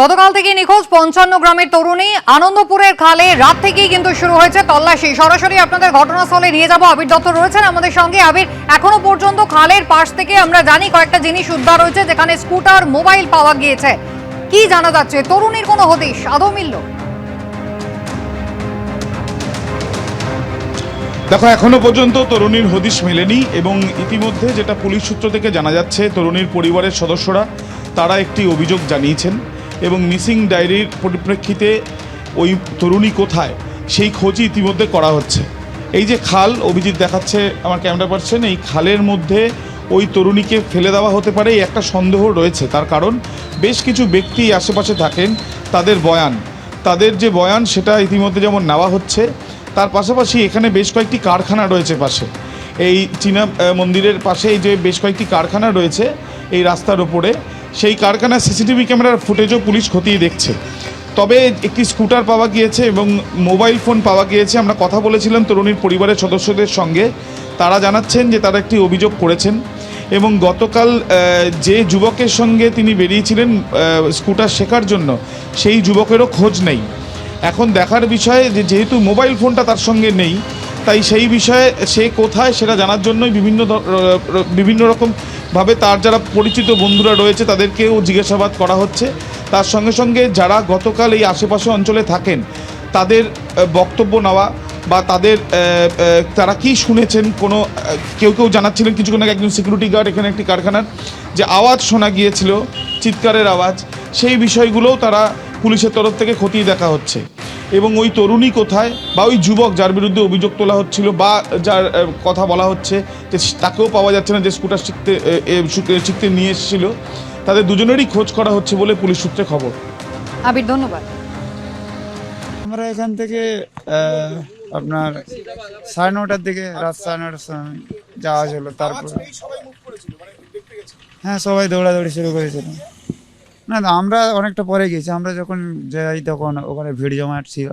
গতকাল থেকে নিখোঁজ পঞ্চান্ন গ্রামের তরুণী। আনন্দপুরের খালে রাত থেকেই কিন্তু শুরু হয়েছে তল্লাশি। সরাসরি আপনাদের ঘটনাস্থলে নিয়ে যাব। আবির দত্ত রয়েছেন আমাদের সঙ্গে। আবির, এখনও পর্যন্ত খালের পাশ থেকে আমরা জানি কয়েকটা জিনিস উদ্ধার হয়েছে, যেখানে স্কুটার, মোবাইল পাওয়া গিয়েছে। কি জানা যাচ্ছে? তরুণীর কোনো হদিশ? আদৌ মিলল? দেখো, এখনও পর্যন্ত তরুণীর হদিশ মেলেনি এবং ইতিমধ্যে যেটা পুলিশ সূত্র থেকে জানা যাচ্ছে, তরুণীর পরিবারের সদস্যরা তারা একটি অভিযোগ জানিয়েছেন। এবং মিসিং ডায়েরির পরিপ্রেক্ষিতে ওই তরুণী কোথায়? সেই খোঁজই ইতিমধ্যে করা হচ্ছে। এই যে খাল, অভিজিৎ দেখাচ্ছে আমার ক্যামেরা পার্সন, এই খালের মধ্যে ওই তরুণীকে ফেলে দেওয়া হতে পারে এই একটা সন্দেহ রয়েছে। তার কারণ, বেশ কিছু ব্যক্তি আশেপাশে থাকেন, তাদের বয়ান। তাদের যে বয়ান, সেটা ইতিমধ্যে যেমন নেওয়া হচ্ছে, তার পাশাপাশি এখানে বেশ কয়েকটি কারখানা রয়েছে পাশে। এই চীনা মন্দিরের পাশে এই যে বেশ কয়েকটি কারখানা রয়েছে, এই রাস্তার ওপরে সেই কারখানার সিসিটিভি ক্যামেরার ফুটেজও পুলিশ খতিয়ে দেখছে। তবে একটি স্কুটার পাওয়া গিয়েছে এবং মোবাইল ফোন পাওয়া গিয়েছে। আমরা কথা বলেছিলাম তরুণীর পরিবারের সদস্যদের সঙ্গে। তারা জানাচ্ছেন যে তারা একটি অভিযোগ করেছেন এবং গতকাল যে যুবকের সঙ্গে তিনি বেরিয়েছিলেন স্কুটার শেখার জন্য, সেই যুবকেরও খোঁজ নেই। এখন দেখার বিষয় যে যেহেতু মোবাইল ফোনটা তার সঙ্গে নেই, তাই সেই বিষয়ে সে কোথায় সেটা জানার জন্যই বিভিন্ন ধর- র- রকমভাবে তার যারা পরিচিত বন্ধুরা রয়েছে, তাদেরকেও জিজ্ঞাসাবাদ করা হচ্ছে। তার সঙ্গে সঙ্গে যারা গতকাল এই আশেপাশে অঞ্চলে থাকেন, তাদের বক্তব্য নেওয়া বা তাদের তারা কি শুনেছেন কোনো কেউ কেউ জানাচ্ছিলেন কিছুক্ষণ আগে একজন সিকিউরিটি গার্ড এখানে একটি কারখানার যে আওয়াজ শোনা গিয়েছিল, চিৎকারের আওয়াজ, সেই বিষয়গুলোও তারা পুলিশের তরফ থেকে খতিয়ে দেখা হচ্ছে। এবং ওই তরুণী কোথায় বা ওই যুবক যার বিরুদ্ধে অভিযোগ তোলা হচ্ছিল বা যার কথা বলা হচ্ছে যে তাকেও পাওয়া যাচ্ছে না যে স্কুটার শিখতে শিখতে- শিখতে নিয়ে এসেছিল তাদের দুজনেরই খোঁজ করা হচ্ছে বলে পুলিশ সূত্রে খবর। আবির ধন্যবাদ। আমরা এখান থেকে আপনার সাড়ে নটার দিকে রাত সাড়ে নটার সময় যাওয়া হলো তারপর হ্যাঁ সবাই দৌড়াদৌড়ি শুরু করেছিল। না না, আমরা অনেকটা পরে গেছি আমরা যখন যাই তখন ওখানে ভিড় জমাট ছিল।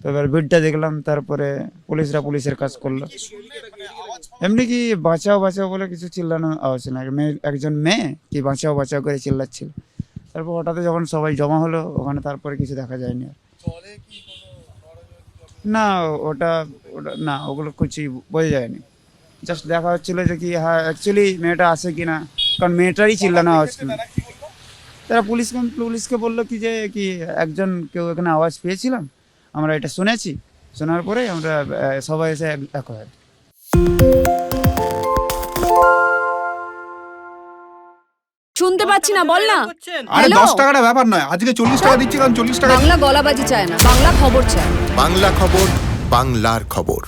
তো এবার ভিড়টা দেখলাম, তারপরে পুলিশরা পুলিশের কাজ করল। এমনি কি বাঁচাও বাঁচাও বলে কিছু চিল্লানো আওয়াজ না। মেয়ে, একজন মেয়ে কি বাঁচাও বাঁচাও করে চিল্লাচ্ছিল। তারপর হঠাৎ যখন সবাই জমা হলো, ওখানে তারপরে কিছু দেখা যায়নি আর। না, ওটা ওটা, না, ওগুলো কিছুই বোঝা যায়নি। জাস্ট দেখা হচ্ছিল যে কি হ্যাঁ অ্যাকচুয়ালি মেয়েটা আছে কি না কারণ মেয়েটারই চিল্লানো আওয়াজ তারা পুলিশকে পুলিশকে বলল কি যে কি একজন কেউ এখানে আওয়াজ পেয়েছিলাম? আমরা এটা শুনেছি। শোনার পরে আমরা সবাই এসে এক- হয়। শুনতে পাচ্ছি না বল না। আরে? দশ টাকাটা ব্যাপার নয় আজকে চল্লিশ টাকা দিচ্ছি কারণ চল্লিশ টাকা বাংলা গলাবাজি চায় না বাংলা খবর চায় বাংলা খবর বাংলার খবর।